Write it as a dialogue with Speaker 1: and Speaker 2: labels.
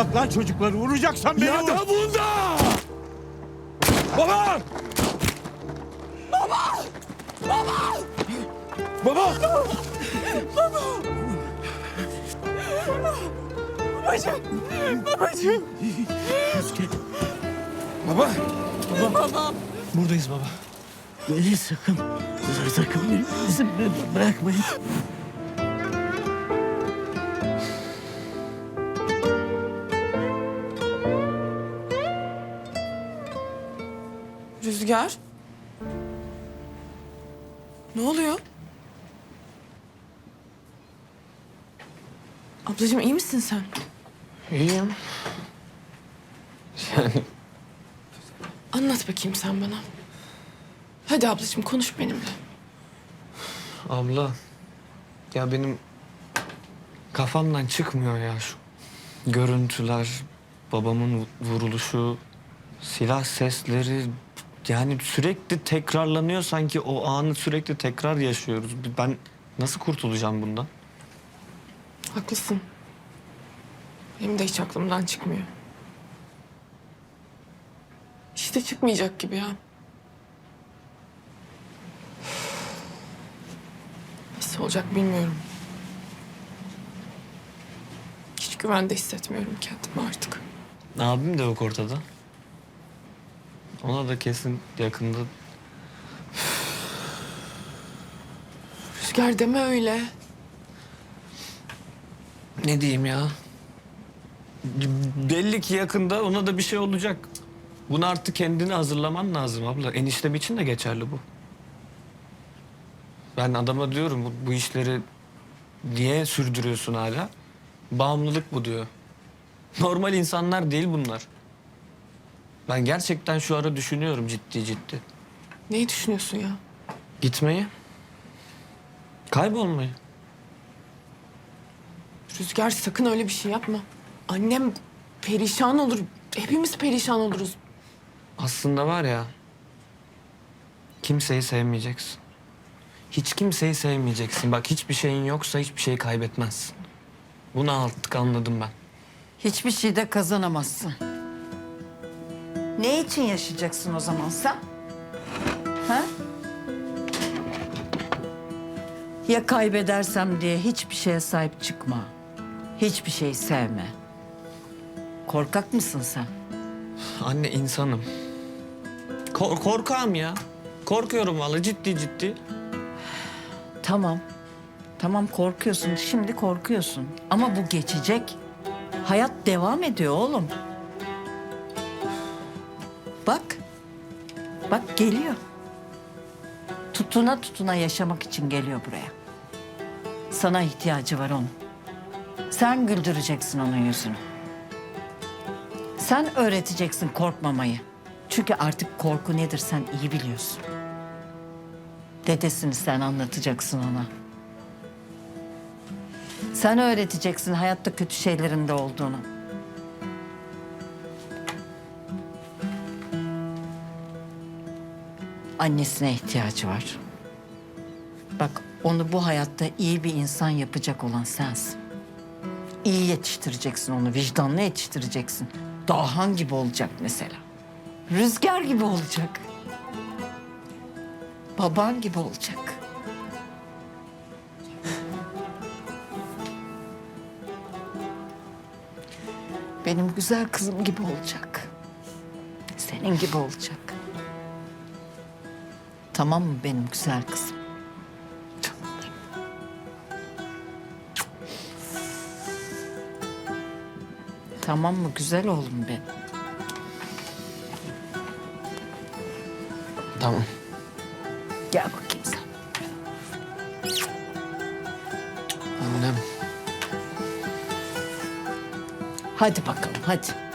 Speaker 1: Bırak lan çocukları vuracaksan beni
Speaker 2: Ya
Speaker 1: vur.
Speaker 2: da bunda! Baba! Baba! Baba!
Speaker 3: Babacığım. Babacığım.
Speaker 2: Baba!
Speaker 3: Babam.
Speaker 2: Buradayız baba.
Speaker 1: Beni sakın, sakın bizimle bırakmayın.
Speaker 3: Rüzgar. Ne oluyor? Ablacığım iyi misin sen?
Speaker 2: İyiyim. Yani
Speaker 3: Anlat bakayım sen bana. Hadi ablacığım konuş benimle.
Speaker 2: abla ya benim kafamdan çıkmıyor ya şu görüntüler, babamın vuruluşu, silah sesleri yani sürekli tekrarlanıyor sanki o anı sürekli tekrar yaşıyoruz. Ben nasıl kurtulacağım bundan?
Speaker 3: Haklısın. Benim de hiç aklımdan çıkmıyor. İşte çıkmayacak gibi ya. Nasıl olacak bilmiyorum. Hiç güvende hissetmiyorum kendimi artık.
Speaker 2: Abim de yok ortada. Ona da kesin yakında
Speaker 3: Rüzgar deme öyle.
Speaker 2: Ne diyeyim ya? Belli ki yakında ona da bir şey olacak. Bunu artık kendini hazırlaman lazım abla. Eniştem için de geçerli bu. Ben adama diyorum bu, bu işleri niye sürdürüyorsun hala? Bağımlılık bu diyor. Normal insanlar değil bunlar. Ben gerçekten şu ara düşünüyorum ciddi ciddi.
Speaker 3: Neyi düşünüyorsun ya?
Speaker 2: Gitmeyi. Kaybolmayı.
Speaker 3: Rüzgar sakın öyle bir şey yapma. Annem perişan olur. Hepimiz perişan oluruz.
Speaker 2: Aslında var ya... Kimseyi sevmeyeceksin. Hiç kimseyi sevmeyeceksin. Bak hiçbir şeyin yoksa hiçbir şey kaybetmezsin. Bunu artık anladım ben.
Speaker 4: Hiçbir şeyde kazanamazsın. Ne için yaşayacaksın o zaman sen? Ha? Ya kaybedersem diye hiçbir şeye sahip çıkma. Hiçbir şeyi sevme. Korkak mısın sen?
Speaker 2: Anne insanım. Kor korkağım ya. Korkuyorum vallahi ciddi ciddi.
Speaker 4: Tamam. Tamam korkuyorsun. Şimdi korkuyorsun. Ama bu geçecek. Hayat devam ediyor oğlum. Bak. Bak geliyor. Tutuna tutuna yaşamak için geliyor buraya. Sana ihtiyacı var onun. Sen güldüreceksin onun yüzünü. Sen öğreteceksin korkmamayı. Çünkü artık korku nedir sen iyi biliyorsun. Dedesini sen anlatacaksın ona. Sen öğreteceksin hayatta kötü şeylerin de olduğunu. Annesine ihtiyacı var. Bak onu bu hayatta iyi bir insan yapacak olan sensin. İyi yetiştireceksin onu, vicdanlı yetiştireceksin. Dahan gibi olacak mesela. Rüzgar gibi olacak. Baban gibi olacak. Benim güzel kızım gibi olacak. Senin gibi olacak. Tamam mı benim güzel kızım? Tamam mı güzel oğlum benim?
Speaker 2: Tamam.
Speaker 4: Gel bakayım sen.
Speaker 2: Annem.
Speaker 4: Hadi bakalım hadi.